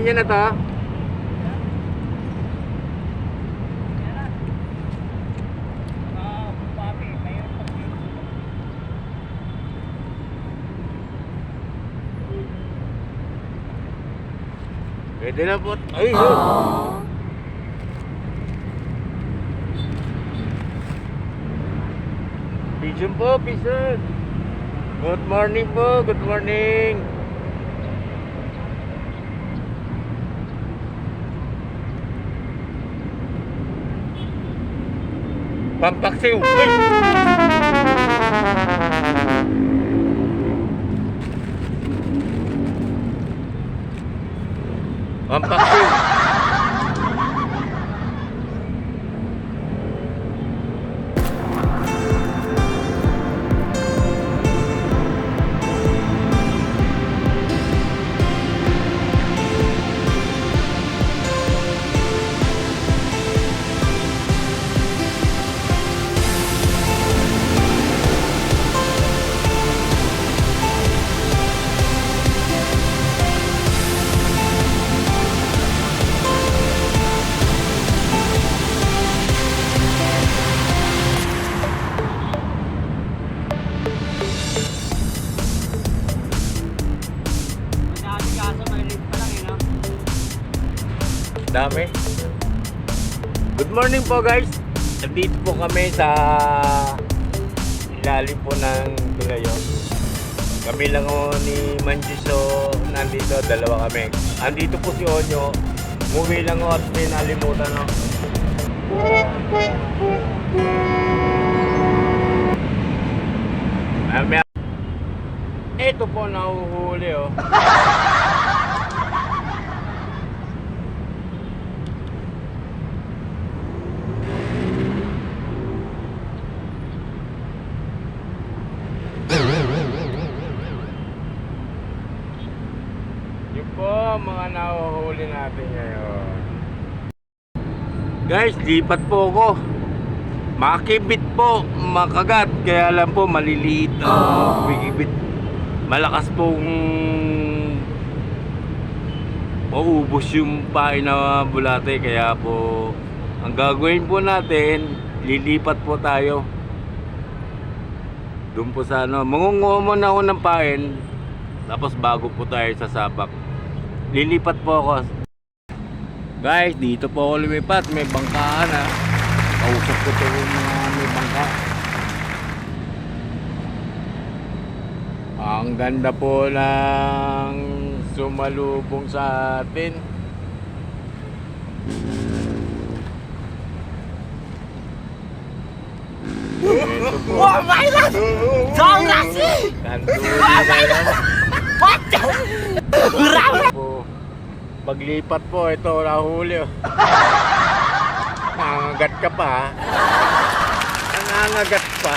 Kunin niyo na to. Pwede na po. Ay, yun. Pigeon po, pigeon. Good morning po, good morning. Pampaksiw. Uy! Pampaksiw. Good morning po guys. Nandito po kami sa ilalim po ng Tulayon. Kami lang o ni Manjiso nandito, dalawa kami. Andito po si Onyo. Umuwi lang o at may nalimutan o. Ah, Ito po nahuhuli oh. Yun po ang mga nahuhuli natin ngayon. Guys, lipat po ako. Makibit po, makagat. Kaya lang po, maliliit ang kumikibit. Malakas pong maubos yung pain na bulate. Kaya po, ang gagawin po natin, lilipat po tayo. Doon po sa ano, mangunguha muna ako ng pain. Tapos bago po tayo sa sabak lilipat po ako. Guys dito po ako lumipat. May bangkaan ha kausap ko po yung mga may bangka. Ang ganda po ng sumalubong sa atin. Oh my God! Don't ask me! Oh my Grabe! Paglipat po, ito nahuli. Nangangagat ka pa. Nangangagat pa.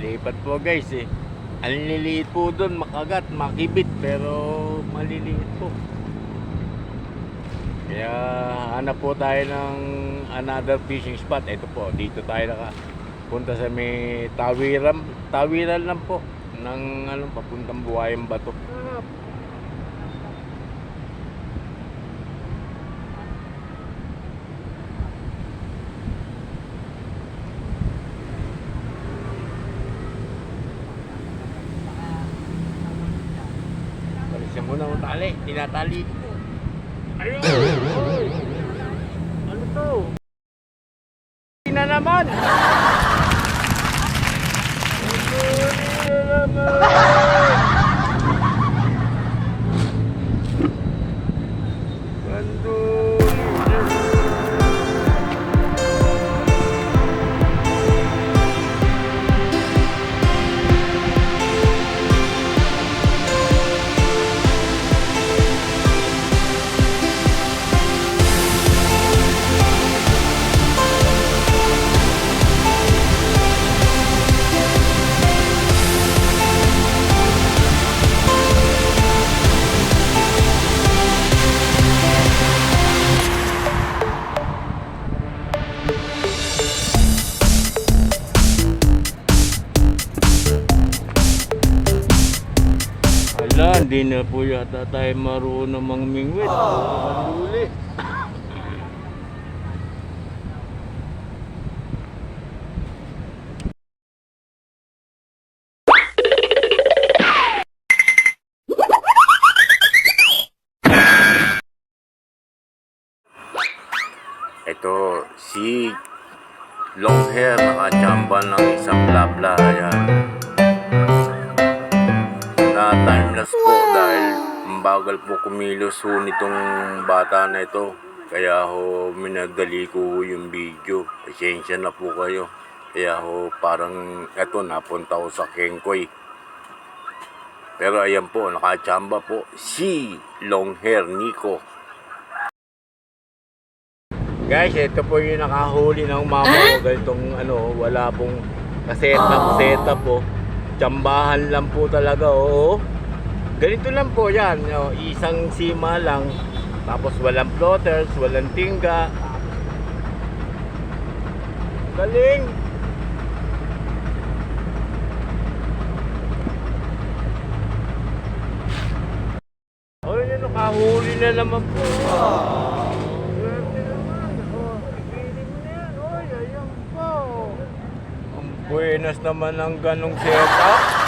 Lipat po guys eh. Ang liliit po doon, makagat, makibit, pero maliliit po. Kaya hanap po tayo ng another fishing spot. Ito po, dito tayo naka punta sa may tawiran, tawiran lang po ng ano papuntang Buhayang Bato. Balisin mo na ang tali, tinatali. Ayun! Hindi na po yata tayo marunong mangmingwit. Huli. Na timeless po dahil mabagal po kumilos ho nitong bata na ito. Kaya ho minadali ko ho yung video. Pasensya na po kayo. Kaya ho parang eto napunta ko sa Kengkoy. Pero ayan po, nakachamba po si long hair Nico. Guys, ito po yung nakahuli ng mama ko. Ganitong ano, wala pong setup po. Tsambahan lang po talaga, oo. Ganito lang po yan. no, Isang sima lang. Tapos walang floaters, walang tingga. Galing! Oh, yun, nakahuli na naman po. Naman. Oh, buenas naman ang ganong setup.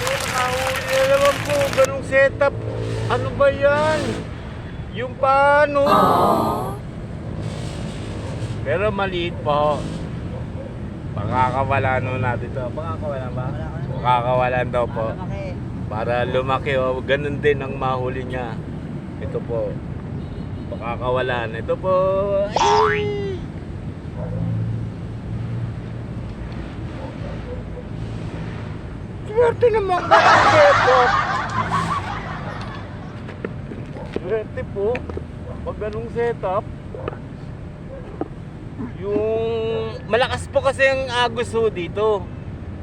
Oh, nakahuli na naman po. Ganong setup. Ano ba yan? Yung paano? Pero maliit pa ho. Pakakawalan no natin to. Pakakawalan ba? Pakakawalan daw po. Para lumaki o ganun din ang mahuli niya. Ito po. Pakakawalan. Ito po. Ay! Swerte naman ka ang setup. Swerte po. Pag ganung setup. Yung malakas po kasi ang agos ho dito.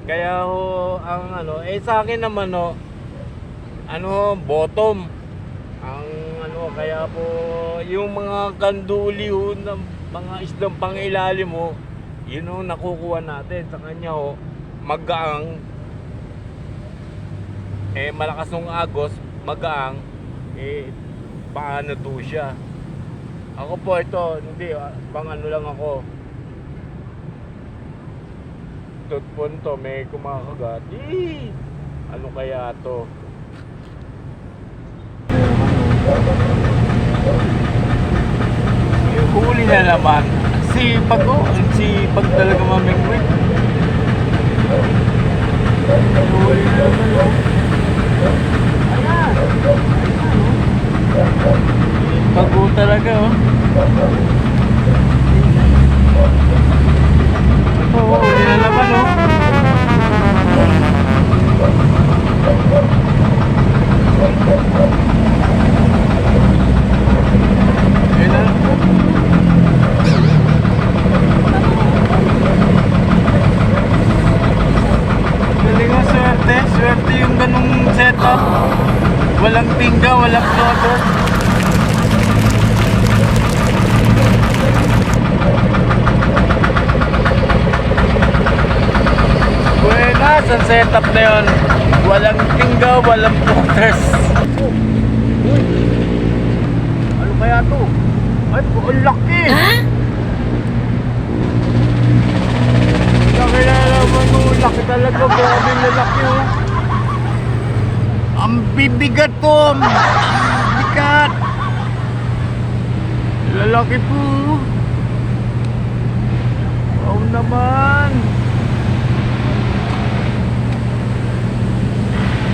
Kaya ho ang ano, eh sa akin naman ho, ano, bottom. Ang ano, kaya po yung mga kanduli ho ng mga isdang pangilalim mo, yun ho nakukuha natin sa kanya ho, magaang eh malakas ng agos, magaang eh paano to siya. Ako po ito, hindi, ah, pang ano lang ako. Tutpon to, may kumakagat. Eh, ano kaya to? Yung huli na naman. Sipag ko. Ang sipag talaga mamingwit. Huli na naman. Oh. Ko talaga oh. Ito, oh, na naman oh. Ayun na. Galing mo, swerte. Swerte yung ganung setup. Walang tingga, walang floater. Buenas ang setup na yun. Walang tingga, walang. Uy! Ano kaya to? Ay, po, ang laki! Laki na naman oh. Laki talaga. Grabe na laki oh. Ang bibigat to. Ang bigat. Lalaki po. Wow naman.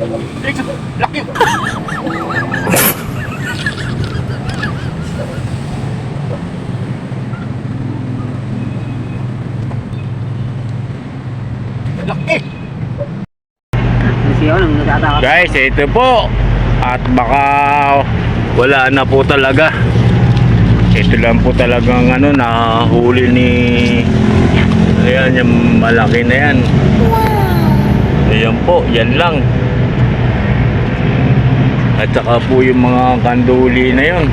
Laki! Laki! Siya nang nagtataka. Guys, ito po. At baka wala na po talaga. Ito lang po talagang ano, nahuli ni... Ayan, yung malaki na yan. Ayan po, yan lang. At saka po yung mga kanduli na yon.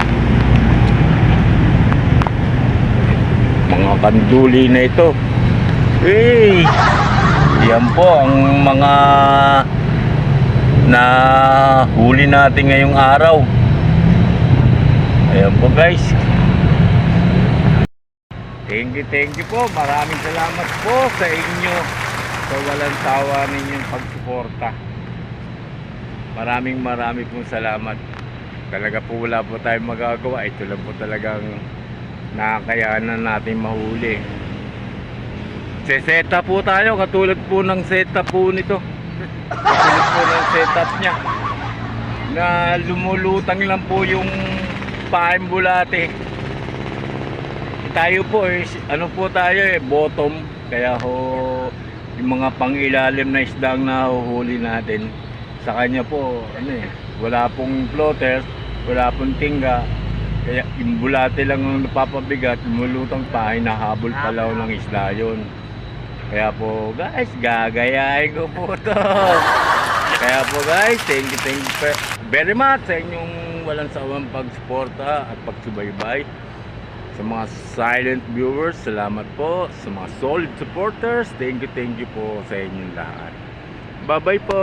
Mga kanduli na ito. Hey! Yan po ang mga na huli natin ngayong araw. Ayan po guys. Thank you, thank you po. Maraming salamat po sa inyo sa walang sawa ninyong pagsuporta. Maraming maraming pong salamat. Talaga po wala po tayong magagawa. Ito lang po talagang nakakayanan natin mahuli. Seseta po tayo katulad po ng setup po nito. Katulad po ng setup niya. Na lumulutang lang po yung bulate. Tayo po eh, ano po tayo eh, bottom. Kaya ho, yung mga pangilalim na isda ang nahuhuli natin. Sa kanya po, ano eh, wala pong floater, wala pong tingga. Kaya yung bulate lang ang napapabigat, lumulutang pa, hinahabol palaw ng isda yun. Kaya po guys, gagayahin ko po to. Kaya po guys, thank you, thank you very much sa inyong walang sawang pagsuporta at pagsubaybay. Sa mga silent viewers, salamat po. Sa mga solid supporters, thank you, thank you po sa inyong lahat. Bye-bye po!